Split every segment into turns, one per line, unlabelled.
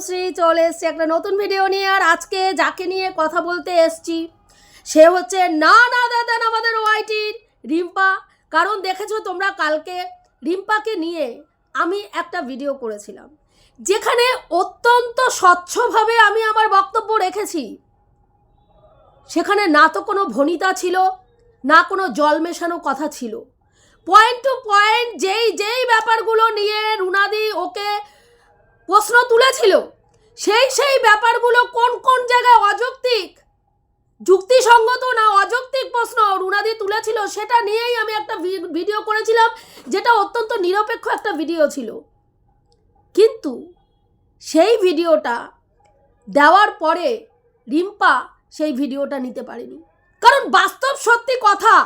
তনুশ্রী চলে এসছি একটা নতুন ভিডিও নিয়ে, আর আজকে যাকে নিয়ে কথা বলতে এসছি, সে হচ্ছে না না দাদা আমাদের ওয়াইটির রিম্পা। কারণ দেখেছ তোমরা, কালকে রিম্পাকে নিয়ে আমি একটা ভিডিও করেছিলাম, যেখানে অত্যন্ত স্বচ্ছভাবে আমি আমার বক্তব্য রেখেছি। সেখানে না তো কোনো ভনিতা ছিল, না কোনো জল মেশানো কথা ছিল। পয়েন্ট টু পয়েন্ট যেই যেই ব্যাপারগুলো নিয়ে রুনাদি ওকে প্রশ্ন তুলেছিল। সেই সেই ব্যাপারগুলো কোন কোন জায়গায় অযৌক্তিক? যুক্তিসঙ্গত না অযৌক্তিক প্রশ্ন রুনাদি তুলেছিল সেটা নিয়েই আমি একটা ভিডিও করেছিলাম, যেটা অত্যন্ত নিরপেক্ষ একটা ভিডিও ছিল। কিন্তু সেই ভিডিওটা দেওয়ার পরে রিম্পা সেই ভিডিওটা নিতে পারেনি। কারণ বাস্তব সত্যি কথা,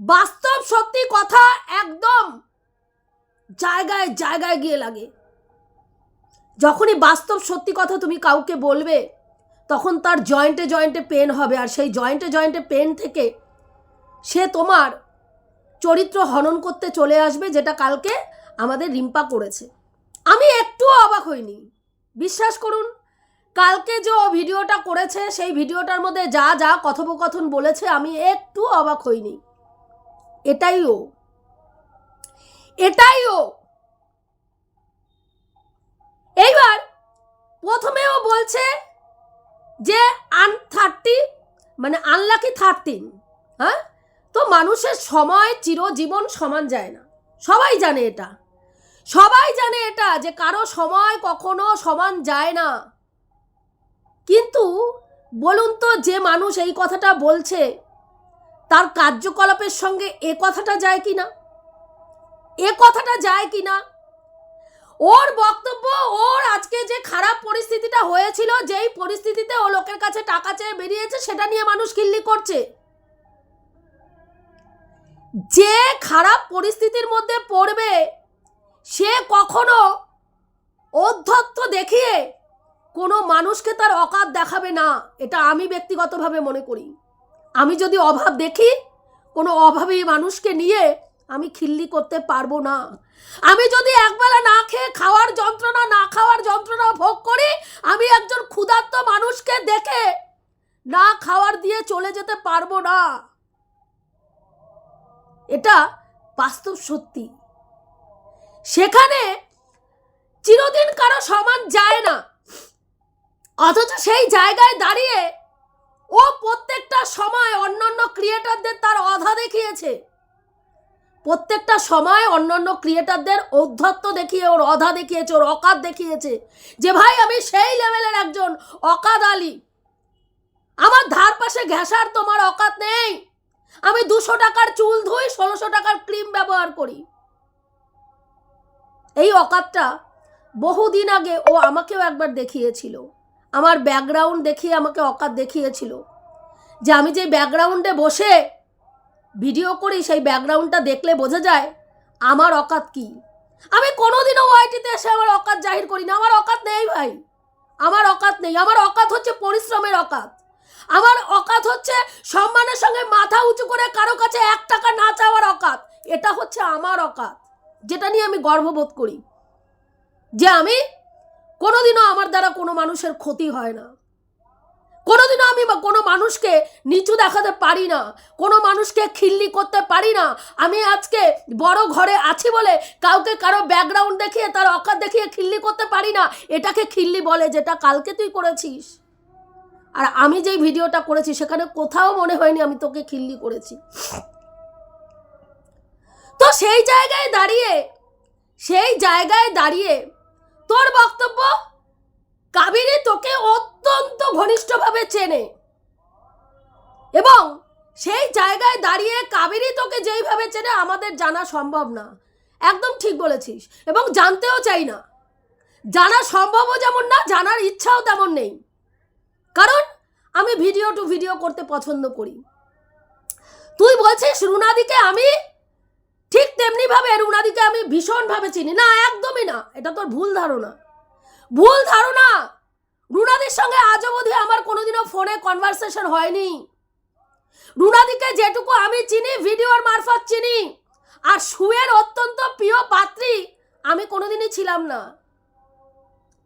বাস্তব সত্যি কথা একদম জায়গায় জায়গায় গিয়ে লাগে। যখনই বাস্তব সত্যি কথা তুমি কাউকে বলবে, তখন তার জয়েন্টে জয়েন্টে পেন হবে। আর সেই জয়েন্টে জয়েন্টে পেন থেকে সে তোমার চরিত্র হনন করতে চলে আসবে, যেটা কালকে আমাদের রিম্পা করেছে। আমি একটুও অবাক হইনি। বিশ্বাস করুন, কালকে যে ও ভিডিওটা করেছে, সেই ভিডিওটার মধ্যে যা যা কথোপকথন বলেছে, আমি একটু অবাক হইনি। এটাই ও। এটাই ও। বলছে যে আন থার্টি মানে আনলাকি থার্টিন হ্যাঁ? তো মানুষের সময় চিরজীবন সমান যায় না। সবাই জানে এটা। সবাই জানে এটা যে কারও সময় কখনো সমান যায় না। কিন্তু বলুন তো যে মানুষ এই কথাটা বলছে, তার কার্যকলাপের সঙ্গে এ কথাটা যায় কি না এ কথাটা যায় কি না ওর বক্তব্য, ওর আজকে যে খারাপ পরিস্থিতিটা হয়েছিল, যেই পরিস্থিতিতে ও লোকের কাছে টাকা চেয়ে বেরিয়েছে, সেটা নিয়ে মানুষ কিল্লি করছে। যে খারাপ পরিস্থিতির মধ্যে পড়বে, সে কখনো অধ্যত্ত দেখিয়ে কোনো মানুষকে তার অকাত দেখাবে না, এটা আমি ব্যক্তিগতভাবে মনে করি। আমি যদি অভাব দেখি, কোনো অভাবী মানুষকে নিয়ে আমি খিল্লি করতে পারব না। আমি যদি একবেলা না খেয়ে খাওয়ার যন্ত্রণা, না খাওয়ার যন্ত্রণা ভোগ করি, আমি একজন ক্ষুধার্ত মানুষকে দেখে না খাওয়ার দিয়ে চলে যেতে পারব না। এটা বাস্তব সত্যি। সেখানে চিরদিন কারও সমান যায় না। অথচ সেই জায়গায় দাঁড়িয়ে ও প্রত্যেকটা সময় অন্যান্য ক্রিয়েটারদের তার অধা দেখিয়েছে। প্রত্যেকটা সময় অন্য অন্য ক্রিয়েটারদের ঔদ্ধত্য দেখিয়ে ওর অধা দেখিয়েছে, ওর অকাত দেখিয়েছে যে, ভাই, আমি সেই লেভেলের একজন অকাত আলী। আমার ধার পাশে ঘেঁষার তোমার অকাত নেই। আমি দুশো টাকার চুল ধুই, ষোলোশো টাকার ক্রিম ব্যবহার করি। এই অকাতটা বহুদিন আগে ও আমাকেও একবার দেখিয়েছিল। আমার ব্যাকগ্রাউন্ড দেখিয়ে আমাকে অকাত দেখিয়েছিল। যে, আমি যে ব্যাকগ্রাউন্ডে বসে ভিডিও করি, সেই ব্যাকগ্রাউন্ডটা দেখলে বোঝা যায় আমার অকাত কি। আমি কোনোদিনও ওয়াইটিতে এসে আমার অকাত জাহির করি না। আমার অকাত নেই ভাই। আমার অকাত নেই। আমার অকাত হচ্ছে পরিশ্রমের অকাত। আমার অকাত হচ্ছে সম্মানের সঙ্গে মাথা উঁচু করে কারও কাছে এক টাকা না চাওয়ার অকাত। এটা হচ্ছে আমার অকাত, যেটা নিয়ে আমি গর্ববোধ করি। যে আমি কোনোদিনও আমার দ্বারা কোনো মানুষের ক্ষতি হয় না। কোনোদিনও আমি কোনো মানুষকে নিচু দেখাতে পারি না, কোনো মানুষকে খিল্লি করতে পারি না। আমি আজকে বড় ঘরে আছি বলে কাউকে কারও ব্যাকগ্রাউন্ড দেখিয়ে, তার অকাত দেখিয়ে খিল্লি করতে পারি না, এটাকে খিল্লি বলে যেটা কালকে তুই করেছিস। আর আমি যেই ভিডিওটা করেছি, সেখানে কোথাও মনে হয়নি আমি তোকে খিল্লি করেছি। তো সেই জায়গায় দাঁড়িয়ে, সেই জায়গায় দাঁড়িয়ে তোর বক্তব্য কাবেরী তোকে অত্যন্ত ঘনিষ্ঠভাবে চেনে। এবং সেই জায়গায় দাঁড়িয়ে কাবেরী তোকে যেইভাবে চেনে আমাদের জানা সম্ভব না। একদম ঠিক বলেছিস, এবং জানতেও চাই না। জানা সম্ভবও যেমন না, জানার ইচ্ছাও তেমন নেই। কারণ আমি ভিডিও টু ভিডিও করতে পছন্দ করি। তুই বলছিস রুনাদিকে আমি ঠিক তেমনিভাবে রুনাদিকে আমি ভীষণভাবে চিনি। না, একদমই না, এটা তোর ভুল ধারণা। ভুল ধারণা। রুনাদির সঙ্গে আজ অবধি আমার কোনোদিনও ফোনে কনভারসেশন হয়নি। রুনাদিকে যেটুকু আমি চিনি, ভিডিওর মারফত চিনি, আর সুয়ের অত্যন্ত প্রিয় পাত্রী আমি কোনোদিনই ছিলাম না।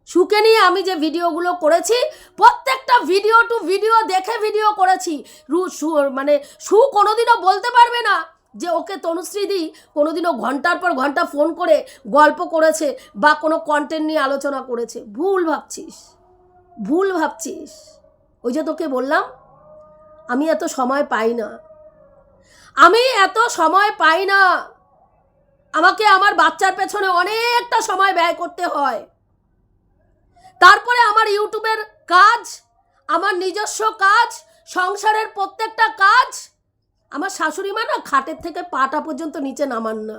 সুকে নিয়ে আমি যে ভিডিওগুলো করেছি, প্রত্যেকটা ভিডিও টু ভিডিও দেখে ভিডিও করেছি। রু সু মানে সু কোনোদিনও বলতে পারবে না। যে ওকে তনুশ্রী তনুশ্রীদি কোনোদিনও ঘণ্টার পর ঘণ্টা ফোন করে গল্প করেছে বা কোনো কন্টেন্ট নিয়ে আলোচনা করেছে। ভুল ভাবছিস। ভুল ভাবছিস। ওই যে তোকে বললাম, আমি এত সময় পাই না। আমি এত সময় পাই না। আমাকে আমার বাচ্চার পেছনে অনেকটা সময় ব্যয় করতে হয়। তারপরে আমার ইউটিউবের কাজ, আমার নিজস্ব কাজ, সংসারের প্রত্যেকটা কাজ আমার শাশুড়ি মা না খাটের থেকে পাটা পর্যন্ত নিচে নামান না।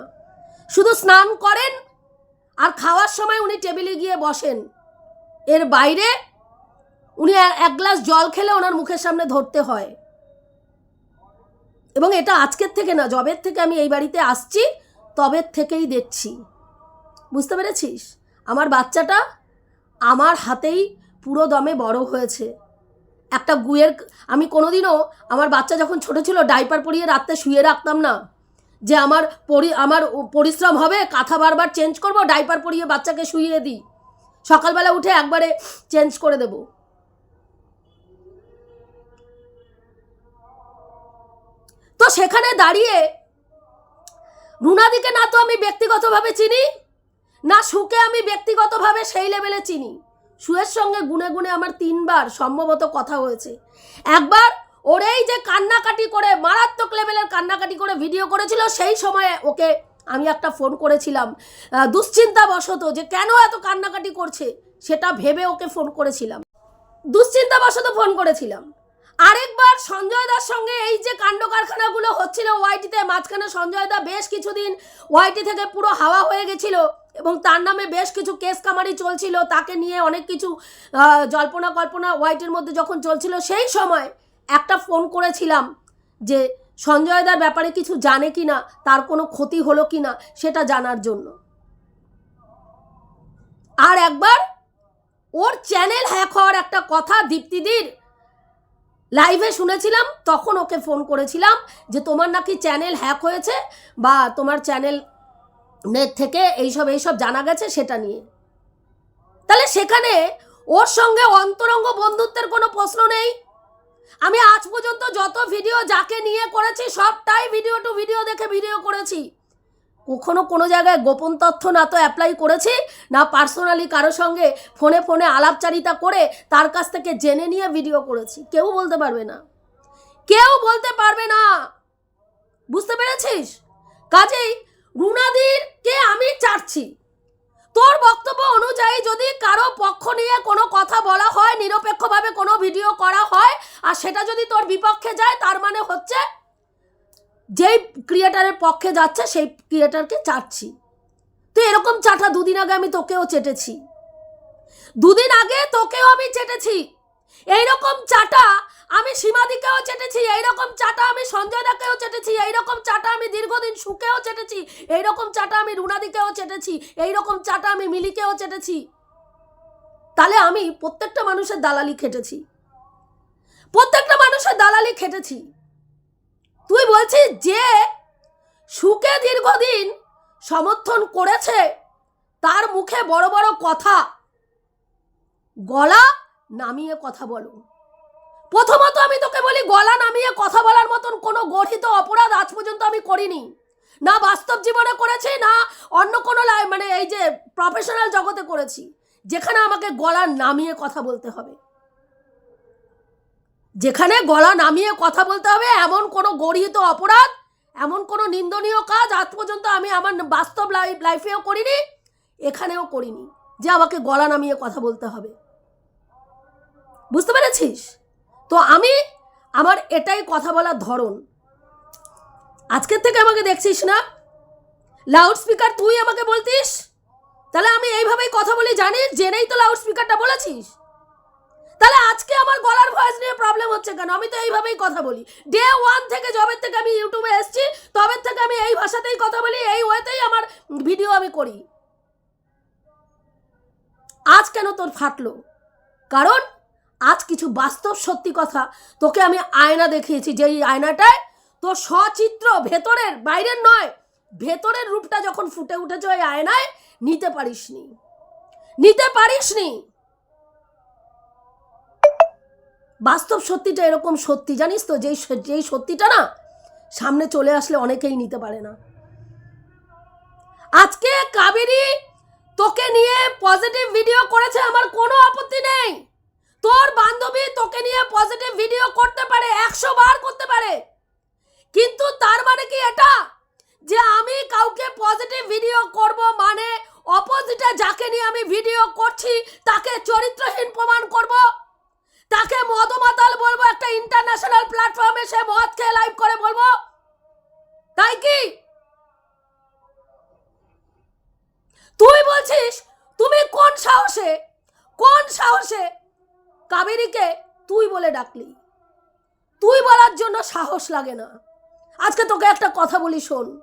শুধু স্নান করেন আর খাওয়ার সময় উনি টেবিলে গিয়ে বসেন। এর বাইরে উনি এক গ্লাস জল খেলে ওনার মুখের সামনে ধরতে হয়। এবং এটা আজকের থেকে না জবের থেকে আমি এই বাড়িতে আসছি, তবের থেকেই দেখছি। বুঝতে পেরেছিস? আমার বাচ্চাটা আমার হাতেই পুরো দমে বড় হয়েছে। একটা গুয়ের, আমি কোনোদিনও আমার বাচ্চা যখন ছোট ছিল ডাইপার পরিয়ে রাত্রে শুয়ে রাখতাম না। যে আমার পরি, আমার পরিশ্রম হবে, কাঁথা বারবার চেঞ্জ করব ডাইপার পরিয়ে বাচ্চাকে শুইয়ে দিই। সকালবেলা উঠে একবারে চেঞ্জ করে দেব। তো সেখানে দাঁড়িয়ে রুনাদিকে না তো আমি ব্যক্তিগতভাবে চিনি, না সুকে আমি ব্যক্তিগতভাবে সেই লেভেলে চিনি। সুয়ের সঙ্গে গুনে গুনে আমার তিনবার সম্ভবত কথা হয়েছে। একবার ওরেই যে কান্নাকাটি করে মারাত্মক লেভেলের কান্নাকাটি করে ভিডিও করেছিল সেই সময়ে ওকে আমি একটা ফোন করেছিলাম। আহ, দুশ্চিন্তাবশত যে কেন এত কান্নাকাটি করছে সেটা ভেবে ওকে ফোন করেছিলাম। দুশ্চিন্তা দুশ্চিন্তাবশত ফোন করেছিলাম। আরেকবার সঞ্জয় দার সঙ্গে এই যে কাণ্ড কারখানাগুলো হচ্ছিল ওয়াইটিতে মাঝখানে সঞ্জয় দা বেশ কিছুদিন ওয়াইটি থেকে পুরো হাওয়া হয়ে গেছিল। এবং তার নামে বেশ কিছু কেস কামারি চলছিল, তাকে নিয়ে অনেক কিছু জল্পনা কল্পনা ওয়াইটির মধ্যে যখন চলছিল, সেই সময় একটা ফোন করেছিলাম যে, সঞ্জয় দার ব্যাপারে কিছু জানে কি না তার কোনো ক্ষতি হলো কি না সেটা জানার জন্য। আর একবার ওর চ্যানেল হ্যাক হওয়ার একটা কথা দীপ্তিদির লাইভে শুনেছিলাম, তখন ওকে ফোন করেছিলাম যে, তোমার নাকি চ্যানেল হ্যাক হয়েছে বা তোমার চ্যানেল নেট থেকে এইসব এইসব জানা গেছে সেটা নিয়ে। তাহলে সেখানে ওর সঙ্গে অন্তরঙ্গ বন্ধুত্বের কোনো প্রশ্ন নেই। আমি আজ পর্যন্ত যত ভিডিও যাকে নিয়ে করেছি, সবটাই ভিডিও টু ভিডিও দেখে ভিডিও করেছি। কখনো কোনো জায়গায় গোপন তথ্য না তো অ্যাপ্লাই করেছি, না পার্সোনালি কারও সঙ্গে ফোনে ফোনে আলাপচারিতা করে তার কাছ থেকে জেনে নিয়ে ভিডিও করেছি। কেউ বলতে পারবে না। কেউ বলতে পারবে না। বুঝতে পেরেছিস? কাজেই রুনাদিরকে আমি চাচ্ছি তোর বক্তব্য অনুযায়ী যদি কারও পক্ষ নিয়ে কোনো কথা বলা হয়, নিরপেক্ষভাবে কোনো ভিডিও করা হয়, আর সেটা যদি তোর বিপক্ষে যায়, তার মানে হচ্ছে যেই ক্রিয়েটারের পক্ষে যাচ্ছে, সেই ক্রিয়েটারকে চাটছি তো এরকম চাটা দুদিন আগে আমি তোকেও চেটেছি। দুদিন আগে তোকেও আমি চেটেছি। এইরকম চাটা আমি সীমাদিকেও চেটেছি, এইরকম চাটা আমি সঞ্জয় দাকেও চেটেছি, এইরকম চাটা আমি দীর্ঘদিন সুখেও চেটেছি, এইরকম চাটা আমি রুনাদিকেও চেটেছি, এইরকম চাটা আমি মিলিকেও চেটেছি। তাহলে আমি প্রত্যেকটা মানুষের দালালি খেটেছি। প্রত্যেকটা মানুষের দালালি খেটেছি। তুই বলছিস যে সুকে দীর্ঘদিন সমর্থন করেছে, তার মুখে বড় বড় কথা, গলা নামিয়ে কথা বলো। প্রথমত আমি তোকে বলি, গলা নামিয়ে কথা বলার মতন কোনো গঠিত অপরাধ আজ পর্যন্ত আমি করিনি। না বাস্তব জীবনে করেছি, না অন্য কোনো মানে এই যে প্রফেশনাল জগতে করেছি, যেখানে আমাকে গলা নামিয়ে কথা বলতে হবে। যেখানে গলা নামিয়ে কথা বলতে হবে, এমন কোনো গর্হিত অপরাধ, এমন কোনো নিন্দনীয় কাজ আজ পর্যন্ত আমি আমার বাস্তব লাইফ লাইফেও করিনি, এখানেও করিনি, যে আমাকে গলা নামিয়ে কথা বলতে হবে। বুঝতে পেরেছিস? তো আমি আমার এটাই কথা বলার ধরন। আজকের থেকে আমাকে দেখছিস না? লাউড স্পিকার তুই আমাকে বলতিস? তাহলে আমি এইভাবেই কথা বলি, জানিস? জেনেই তো লাউড স্পিকারটা বলেছিস। তাহলে আজকে আমার গলার ভয়েস নিয়ে প্রবলেম হচ্ছে কেন? আমি তো এইভাবেই কথা বলি। ডে ওয়ান থেকে জবের থেকে আমি ইউটিউবে এসেছি তবের থেকে আমি এই ভাষাতেই কথা বলি, এই ওয়েতেই আমার ভিডিও আমি করি। আজ কেন তোর ফাটলো? কারণ আজ কিছু বাস্তব সত্যি কথা তোকে আমি আয়না দেখিয়েছি, যেই আয়নাটায় তোর সচিত্র ভেতরের, বাইরের নয়, ভেতরের রূপটা যখন ফুটে উঠেছে ওই আয়নায়, নিতে পারিসনি। নিতে পারিসনি। বাস্তব সত্যিটা এরকম সত্যি, জানিস তো, যেই যেই সত্যিটা না, সামনে চলে আসলে অনেকেই নিতে পারে না। আজকে কাবেরী তোকে নিয়ে পজিটিভ ভিডিও করেছে, আমার কোনো আপত্তি নেই। তোর বান্ধবী তোকে নিয়ে পজিটিভ ভিডিও করতে পারে, একশো বার করতে পারে। কিন্তু তার মানে কি এটা? যে আমি কাউকে পজিটিভ ভিডিও করব মানে অপোজিটে যাকে নিয়ে আমি ভিডিও করছি, তাকে চরিত্রহীন প্রমাণ করব। তাকে মদমাতাল বলব, একটা ইন্টারন্যাশনাল প্ল্যাটফর্মে সে মদ খেয়ে লাইভ করে বলব তাই কি তুই বলছিস তুমি কোন সাহসে কোন সাহসে কাবেরীকে তুই বলে ডাকলি। তুই বলার জন্য সাহস লাগে না। আজকে তোকে একটা কথা বলি শোন।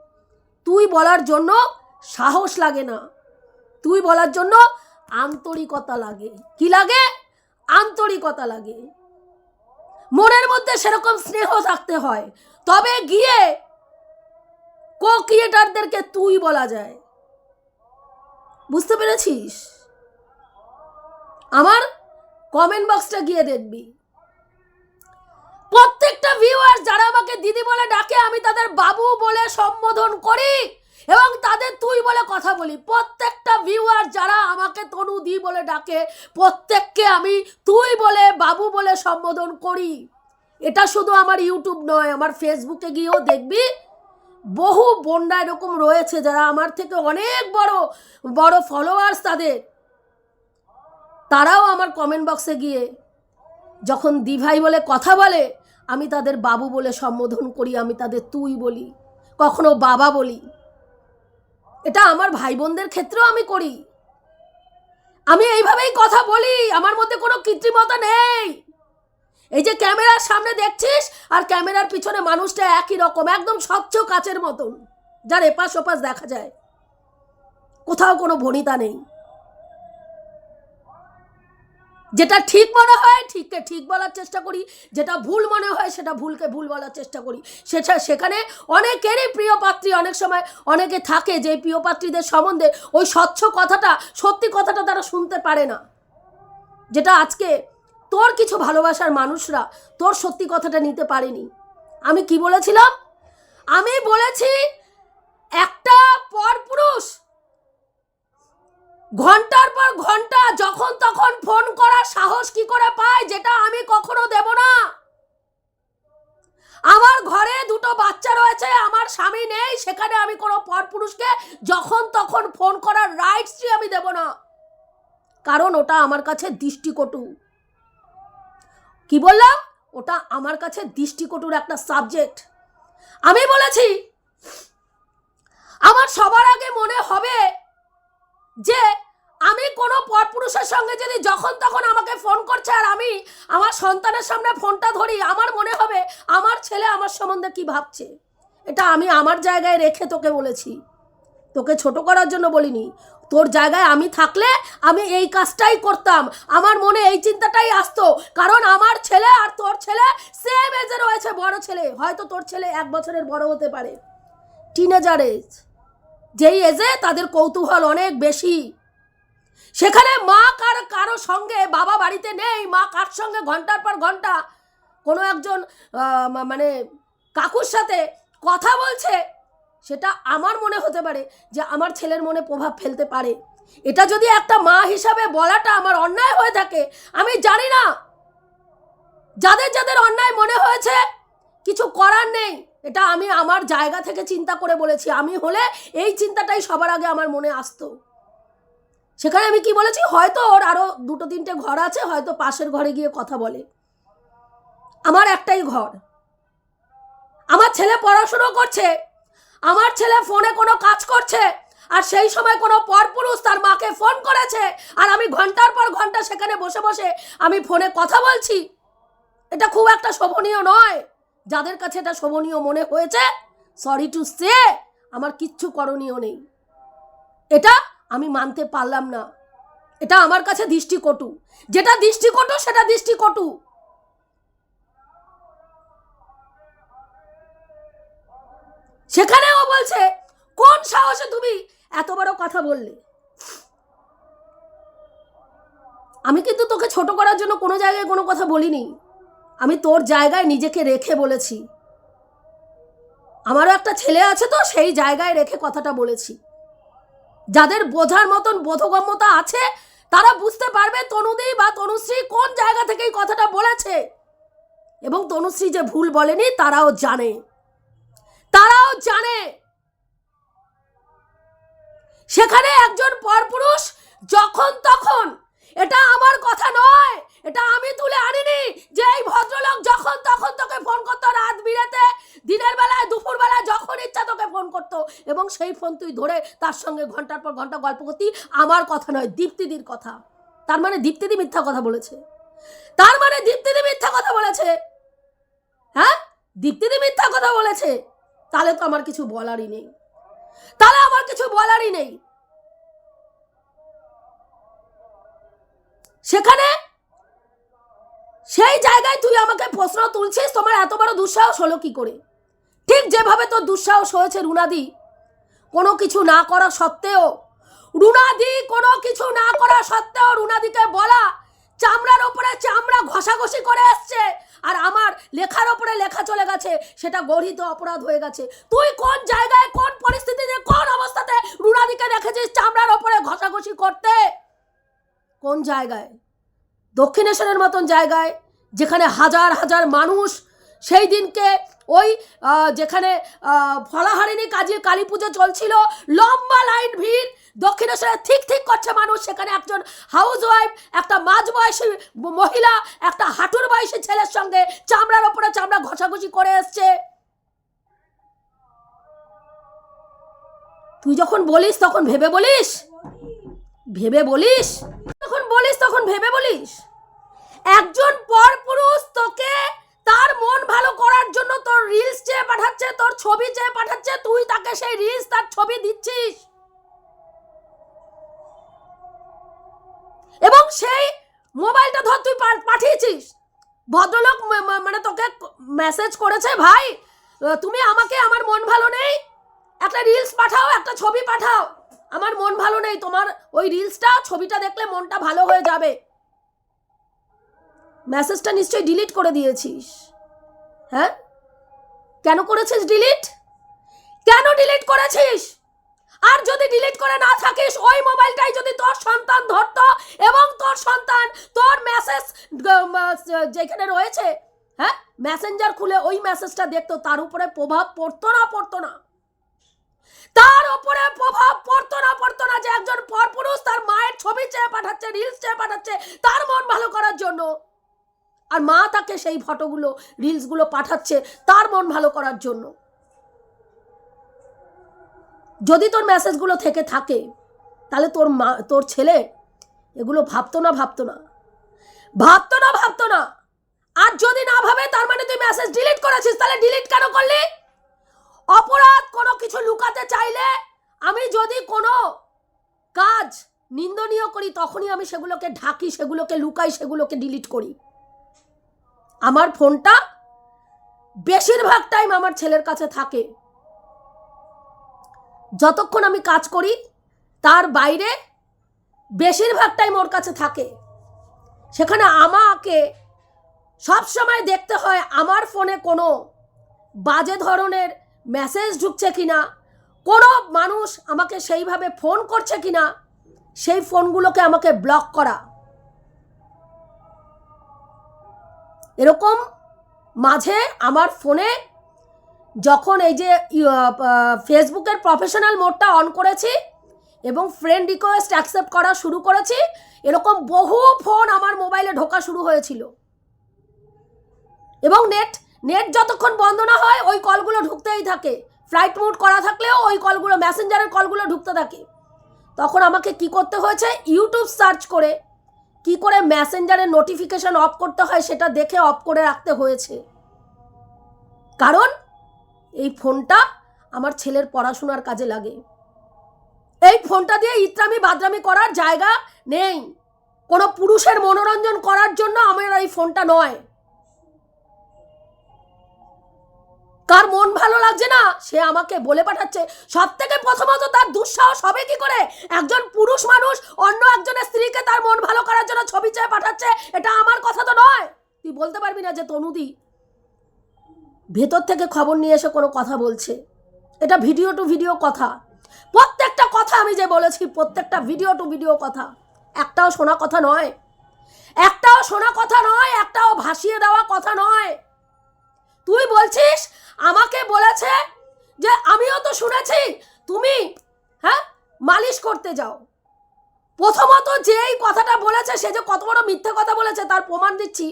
তুই বলার জন্য সাহস লাগে না। তুই বলার জন্য আন্তরিকতা লাগে। কি লাগে? আন্তরিকতা লাগে। মনের মধ্যে সেরকম স্নেহ থাকতে হয়। তবে গিয়ে কো ক্রিয়েটারদেরকে তুই বলা যায়। বুঝতে পেরেছিস? আমার কমেন্ট বক্সটা গিয়ে দেখবি। প্রত্যেকটা ভিউয়ার যারা আমাকে দিদি বলে ডাকে, আমি তাদের বাবু বলে সম্বোধন করি এবং তাদের তুই বলে কথা বলি। প্রত্যেকটা ভিউয়ার যারা আমাকে তনু দি বলে ডাকে, প্রত্যেককে আমি তুই বলে, বাবু বলে সম্বোধন করি। এটা শুধু আমার ইউটিউব নয়, আমার ফেসবুকে গিয়েও দেখবি। বহু বন্যা এরকম রয়েছে যারা আমার থেকে অনেক বড় বড় ফলোয়ার্স তাদের। তারাও আমার কমেন্ট বক্সে গিয়ে যখন দিভাই বলে কথা বলে, আমি তাদের বাবু বলে সম্বোধন করি, আমি তাদের তুই বলি, কখনো বাবা বলি। এটা আমার ভাই বোনদের ক্ষেত্রেও আমি করি। আমি এইভাবেই কথা বলি, আমার মধ্যে কোনো কৃত্রিমতা নেই। এই যে ক্যামেরার সামনে দেখছিস, আর ক্যামেরার পিছনে মানুষটা একই রকম, একদম স্বচ্ছ কাচের মতন। যার এপাশ ওপাশ দেখা যায়। কোথাও কোনো ভনিতা নেই। যেটা ঠিক মনে হয়, ঠিককে ঠিক বলার চেষ্টা করি। যেটা ভুল মনে হয়, সেটা ভুলকে ভুল বলার চেষ্টা করি। সেটা সেখানে অনেকেরই প্রিয় পাত্রী অনেক সময় অনেকে থাকে যে প্রিয় পাত্রীদের সম্বন্ধে ওই স্বচ্ছ কথাটা, সত্যি কথাটা তারা শুনতে পারে না। যেটা আজকে তোর কিছু ভালোবাসার মানুষরা তোর সত্যি কথাটা নিতে পারেনি। আমি কি বলেছিলাম? আমি বলেছি একটা পরপুরুষ ঘণ্টার পর ঘণ্টা যখন তখন ফোন করার সাহস কি করে পায় যেটা আমি কখনো দেব না। আমার ঘরে দুটো বাচ্চা রয়েছে, আমার স্বামী নেই, সেখানে আমি কোনো পরপুরুষকে যখন তখন ফোন করার রাইটসই আমি দেব না। কারণ ওটা আমার কাছে দৃষ্টিকটু। কি বললাম? ওটা আমার কাছে দৃষ্টিকটুর একটা সাবজেক্ট আমি বলেছি, আমার সবার আগে মনে হবে যে আমি কোনো পরপুরুষের সঙ্গে যদি যখন তখন আমাকে ফোন করছে আর আমি আমার সন্তানের সামনে ফোনটা ধরি, আমার মনে হবে আমার ছেলে আমার সম্বন্ধে কি ভাবছে? এটা আমি আমার জায়গায় রেখে তোকে বলেছি। তোকে ছোট করার জন্য বলিনি। তোর জায়গায় আমি থাকলে আমি এই কাজটাই করতাম। আমার মনে এই চিন্তাটাই আসতো। কারণ আমার ছেলে আর তোর ছেলে সেম এজে রয়েছে বড় ছেলে। হয়তো তোর ছেলে এক বছরের বড় হতে পারে। টিনেজার এজ যেই এজে তাদের কৌতূহল অনেক বেশি। সেখানে মা কার কারও সঙ্গে বাবা বাড়িতে নেই, মা কার সঙ্গে ঘণ্টার পর ঘণ্টা কোনো একজন মানে কাকুর সাথে কথা বলছে, সেটা আমার মনে হতে পারে যে আমার ছেলের মনে প্রভাব ফেলতে পারে। এটা যদি একটা মা হিসাবে বলাটা আমার অন্যায় হয়ে থাকে, আমি জানি না। যাদের যাদের অন্যায় মনে হয়েছে, কিছু করার নেই। এটা আমি আমার জায়গা থেকে চিন্তা করে বলেছি। আমি হলে এই চিন্তাটাই সবার আগে আমার মনে আসতো। সেখানে আমি কি বলেছি? হয়তো ওর আরও দুটো তিনটে ঘর আছে, হয়তো পাশের ঘরে গিয়ে কথা বলে। আমার একটাই ঘর। আমার ছেলে পড়াশুনো করছে, আমার ছেলে ফোনে কোনো কাজ করছে, আর সেই সময় কোনো পরপুরুষ তার মাকে ফোন করেছে, আর আমি ঘণ্টার পর ঘণ্টা সেখানে বসে বসে আমি ফোনে কথা বলছি। এটা খুব একটা শোভনীয় নয়। যাদের কাছে এটা শোভনীয় মনে হয়েছে সরি টু সে আমার কিচ্ছু করণীয় নেই। এটা আমি মানতে পারলাম না। এটা আমার কাছে দৃষ্টিকটু। যেটা দৃষ্টিকটু, সেটা দৃষ্টিকটু। সেখানেও বলছে, কোন সাহসে তুমি এত বড় কথা বললে? আমি কিন্তু তোকে ছোট করার জন্য কোনো জায়গায় কোনো কথা বলিনি। আমি তোর জায়গায় নিজেকে রেখে বলেছি। আমারও একটা ছেলে আছে তো, সেই জায়গায় রেখে কথাটা বলেছি। যাদের বোঝার মতন বোধগম্যতা আছে, তারা বুঝতে পারবে তনুদি বা তনুশ্রী কোন জায়গা থেকে এই কথাটা বলেছে। এবং তনুশ্রী যে ভুল বলেনি, তারাও জানে। তারাও জানে। সেখানে একজন পরপুরুষ যখন তখন, এটা আমার কথা নয়। এটা আমি তুলে আনিনি। যে এই ভদ্রলোক যখন তখন তোকে ফোন করতো রাত বিরেতে, দিনের বেলায়, দুপুর বেলায় যখন ইচ্ছা তোকে ফোন করতো। এবং সেই ফোন তুই ধরে তার সঙ্গে ঘণ্টার পর ঘণ্টা গল্প করতি, আমার কথা নয়, দীপ্তিদির কথা। তার মানে দীপ্তিদি মিথ্যা কথা বলেছে। তার মানে দীপ্তিদি মিথ্যা কথা বলেছে। হ্যাঁ? দীপ্তিদি মিথ্যা কথা বলেছে। তাহলে তো আমার কিছু বলারই নেই। তাহলে আমার কিছু বলারই নেই। সেখানে সেই জায়গায় তুই আমাকে প্রশ্ন তুলছিস, তোমার এত বড় দুঃসাহস হলো কি করে? ঠিক যেভাবে তোর দুঃসাহস হয়েছে রুনাদি, কোনো কিছু না করা সত্ত্বেও, রুনাদি, কোনো কিছু না করা সত্ত্বেও রুনাদিকে বলা চামড়ার ওপরে চামড়া ঘষাঘষি করে এসছে, আর আমার লেখার ওপরে লেখা চলে গেছে, সেটা গর্হিত অপরাধ হয়ে গেছে। তুই কোন জায়গায়, কোন পরিস্থিতিতে, কোন অবস্থাতে রুনাদিকে দেখেছিস চামড়ার ওপরে ঘষাঘষি করতে? কোন জায়গায়? দক্ষিণেশ্বরের মতন জায়গায় যেখানে হাজার হাজার মানুষ সেই দিনকে ওই যেখানে ফলাহারিণী কাজী কালী পুজো চলছিল, লম্বা লাইন ভিড় দক্ষিণেশ্বরে ঠিক ঠিক করছে মানুষ, সেখানে একজন হাউস ওয়াইফ একটা মাঝ বয়সী মহিলা, একটা হাঁটুর বয়সী ছেলের সঙ্গে চামড়ার ওপরে চামড়া ঘষাঘষি করে এসছে। তুই যখন বলিস, তখন ভেবে বলিস? ভেবে বলিস? ভেবে বলিস? একজন পর পুরুষ তোকে তার মন ভালো করার জন্য তোর রিলস চেয়ে পাঠাচ্ছে, তোর ছবি চেয়ে পাঠাচ্ছে, তুই তাকে সেই রিলস তার ছবি দিচ্ছিস। এবং সেই মোবাইলটা ধর তুই পাঠিয়েছিস। ভদ্রলোক মানে তোকে মেসেজ করেছে, ভাই তুমি আমাকে, আমার মন ভালো নেই। একটা রিলস পাঠাও, একটা ছবি পাঠাও। আমার মন ভালো নেই, তোমার ওই রিলসটা, ছবিটা দেখলে মনটা ভালো হয়ে যাবে। মেসেজটা নিশ্চয়ই ডিলিট করে দিয়েছিস। হ্যাঁ? কেন করেছিস ডিলিট কেন ডিলিট করেছিস? আর যদি ডিলিট করে না থাকিস, ওই মোবাইলটাই যদি তোর সন্তান ধরতো এবং তোর সন্তান, তোর মেসেজ যেখানে রয়েছে হ্যাঁ? মেসেঞ্জার খুলে ওই মেসেজটা দেখতো, তার উপরে প্রভাব পড়তো না পড়তো না। তার উপরে প্রভাব পড়তো না পড়তো না যে একজন পরপুরুষ তার মায়ের ছবি চেয়ে পাঠাচ্ছে রিলস চেয়ে পাঠাচ্ছে, তার মন ভালো করার জন্য। আর মা তাকে সেই ফটোগুলো রিলসগুলো পাঠাচ্ছে তার মন ভালো করার জন্য। যদি তোর মেসেজগুলো থেকে থাকে, তাহলে তোর মা, তোর ছেলে এগুলো ভাবতো না ভাবতো না। ভাবতো না ভাবতো না। আর যদি না ভাবে, তার মানে তুই মেসেজ ডিলিট করেছিস, তাহলে ডিলিট কেন করলি? অপরাধ কোনো কিছু লুকাতে চাইলে আমি যদি কোনো কাজ নিন্দনীয় করি, তখনই আমি সেগুলোকে ঢাকি, সেগুলোকে লুকাই, সেগুলোকে ডিলিট করি। আমার ফোনটা বেশিরভাগ টাইম আমার ছেলের কাছে থাকে। যতক্ষণ আমি কাজ করি, তার বাইরে বেশিরভাগ টাইম ওর কাছে থাকে। সেখানে আমাকে সব সময় দেখতে হয়, আমার ফোনে কোনো বাজে ধরনের মেসেজ ঢুকছে কি না কোনো মানুষ আমাকে সেইভাবে ফোন করছে কি না সেই ফোনগুলোকে আমাকে ব্লক করা। এরকম মাঝে আমার ফোনে যখন এই যে ফেসবুকের প্রফেশনাল মোডটা অন করেছি এবং ফ্রেন্ড রিকোয়েস্ট অ্যাকসেপ্ট করা শুরু করেছি, এরকম বহু ফোন আমার মোবাইলে ঢোকা শুরু হয়েছিল। এবং নেট নেট যতক্ষণ বন্ধ না হয়, ওই কলগুলো ঢুকতেই থাকে। ফ্লাইট মোড করা থাকলেও ওই কলগুলো মেসেঞ্জারের কলগুলো ঢুকতে থাকে। তখন আমাকে কি করতে হয়েছে? ইউটিউব সার্চ করে কি করে মেসেঞ্জারের নোটিফিকেশন অফ করতে হয় সেটা দেখে অফ করে রাখতে হয়েছে। কারণ এই ফোনটা আমার ছেলের পড়াশোনার কাজে লাগে। এই ফোনটা দিয়ে ইত্রামি বাদরামি করার জায়গা নেই। কোনো পুরুষের মনোরঞ্জন করার জন্য আমার এই ফোনটা নয়। কার মন ভালো লাগছে না? সে আমাকে বলে পাঠাচ্ছে সব থেকে প্রথমত তার দুঃসাহস হবে কি করে? একজন পুরুষ মানুষ অন্য একজনের স্ত্রীকে তার মন ভালো করার জন্য ছবি চেয়ে পাঠাচ্ছে, এটা আমার কথা তো নয়। তুই বলতে পারবি না যে তনুদি ভেতর থেকে খবর নিয়ে এসে কোনো কথা বলছে। এটা ভিডিও টু ভিডিও কথা। প্রত্যেকটা কথা আমি যে বলেছি, প্রত্যেকটা ভিডিও টু ভিডিও কথা। একটাও শোনা কথা নয়। একটাও শোনা কথা নয়, একটাও ভাসিয়ে দেওয়া কথা নয়। তুই বলছিস? আমাকে বলেছে যে আমিও তো শুনেছি, তুমি হ্যাঁ মালিশ করতে যাও। প্রথমত যে এই কথাটা বলেছে, সে যে কত বড় মিথ্যে কথা বলেছে, তার প্রমাণ দিচ্ছি।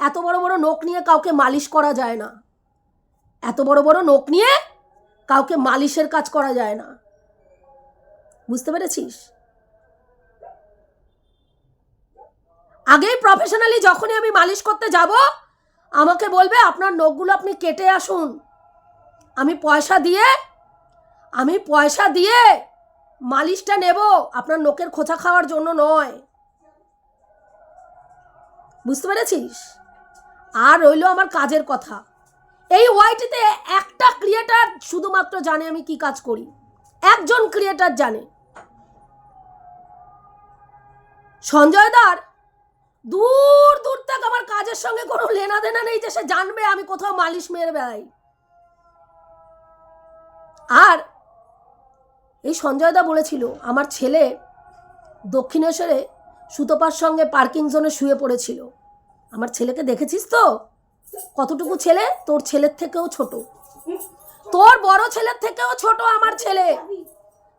এত বড় বড় নোক নিয়ে কাউকে মালিশ করা যায় না। এত বড় বড় নোক নিয়ে কাউকে মালিশের কাজ করা যায় না। বুঝতে পেরেছিস? আগেই প্রফেশনালি যখনই আমি মালিশ করতে যাব আমাকে বলবে আপনার নখগুলো আপনি কেটে আসুন। আমি পয়সা দিয়ে, আমি পয়সা দিয়ে মালিশটা নেব আপনার নখের খোঁচা খাওয়ার জন্য নয়। বুঝতে পেরেছিস? আর রইল আমার কাজের কথা। এই ওয়াইটিতে একটা ক্রিয়েটার শুধুমাত্র জানে আমি কি কাজ করি। একজন ক্রিয়েটার জানে। সঞ্জয় দার দূর দূর থেকে, আমার কাজের সঙ্গে কোনো লেনা দেনা নেই যে সে জানবে আমি কোথাও মালিশ মেরে বেড়াই। আর এই সঞ্জয় দা বলেছিল, আমার ছেলে দক্ষিণেশ্বরে সুতপার সঙ্গে পার্কিং জোনে শুয়ে পড়েছিল। আমার ছেলেকে দেখেছিস তো? কতটুকু ছেলে? তোর ছেলের থেকেও ছোট। তোর বড় ছেলের থেকেও ছোট আমার ছেলে।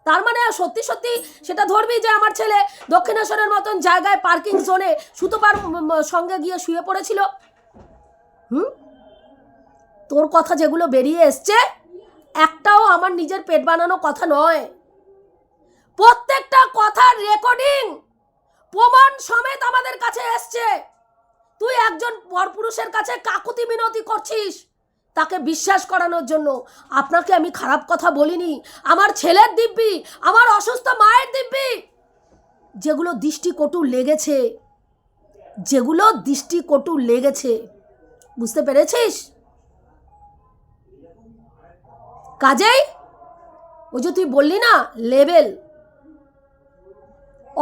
তার মানে সত্যি সত্যি সেটা ধরবি যে আমার ছেলে দক্ষিণেশ্বরের মতন জায়গায় পার্কিং জোনে সুতোপার সঙ্গে গিয়ে শুয়ে পড়েছিল। হুম? তোর কথা যেগুলো বেরিয়ে এসছে, একটাও আমার নিজের পেট বানানো কথা নয়। প্রত্যেকটা কথার রেকর্ডিং প্রমাণ সমেত আমাদের কাছে এসছে। তুই একজন পরপুরুষের কাছে কাকুতি মিনতি করছিস। তাকে বিশ্বাস করানোর জন্য। আপনাকে আমি খারাপ কথা বলিনি। আমার ছেলের দিব্যি, আমার অসুস্থ মায়ের দিব্যি। যেগুলো দৃষ্টিকটু লেগেছে, যেগুলো দৃষ্টিকটু লেগেছে, বুঝতে পেরেছিস? কাজেই, ওই যে তুই বললি না লেভেল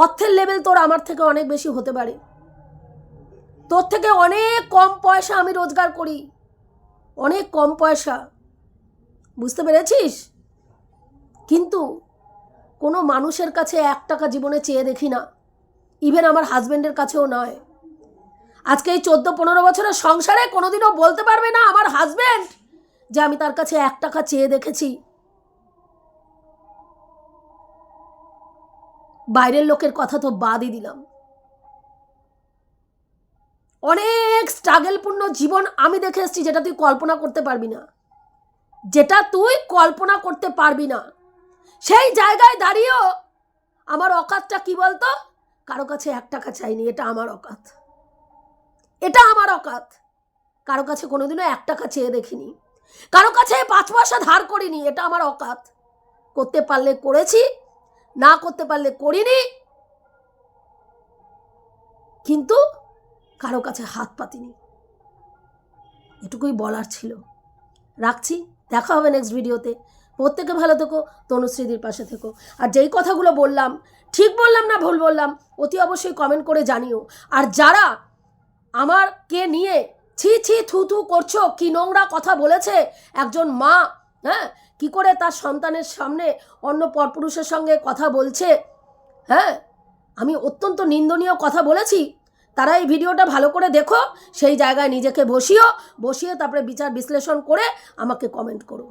অর্থের লেভেল তোর আমার থেকে অনেক বেশি হতে পারে। তোর থেকে অনেক কম পয়সা আমি রোজগার করি। অনেক কম পয়সা। বুঝতে পেরেছিস? কিন্তু কোনো মানুষের কাছে এক টাকা জীবনে চেয়ে দেখি না। ইভেন আমার হাজব্যান্ডের কাছেও নয়। আজকে এই চোদ্দ পনেরো বছরের সংসারে কোনোদিনও বলতে পারবে না আমার হাজব্যান্ড যে আমি তার কাছে এক টাকা চেয়ে দেখেছি। বাইরের লোকের কথা তো বাদই দিলাম। অনেক স্ট্রাগেলপূর্ণ জীবন আমি দেখে এসেছি যেটা তুই কল্পনা করতে পারবি না। যেটা তুই কল্পনা করতে পারবি না। সেই জায়গায় দাঁড়িয়েও আমার অকাতটা কি বলতো? কারও কাছে এক টাকা চাইনি, এটা আমার অকাত। এটা আমার অকাত। কারও কাছে কোনোদিনও এক টাকা চেয়ে দেখিনি। কারও কাছে পাঁচ পয়সা ধার করিনি, এটা আমার অকাত। করতে পারলে করেছি, না করতে পারলে করিনি। কিন্তু কারও কাছে হাত পাতিনি এটুকুই বলার ছিল। রাখছি, দেখা হবে নেক্সট ভিডিওতে প্রত্যেকে ভালো থেকো, তনুশ্রীদির পাশে থেকো। আর যেই কথাগুলো বললাম, ঠিক বললাম না ভুল বললাম, অতি অবশ্যই কমেন্ট করে জানিও। আর যারা আমার কে নিয়ে ছি ছি, থু থু করছ, কি নোংরা কথা বলেছে একজন মা হ্যাঁ? কি করে তার সন্তানের সামনে অন্য পরপুরুষের সঙ্গে কথা বলছে হ্যাঁ? আমি অত্যন্ত নিন্দনীয় কথা বলেছি তারা এই ভিডিওটা ভালো করে দেখো, সেই জায়গায় নিজেকে বসিও, বসিয়ে তারপরে বিচার বিশ্লেষণ করে আমাকে কমেন্ট করো।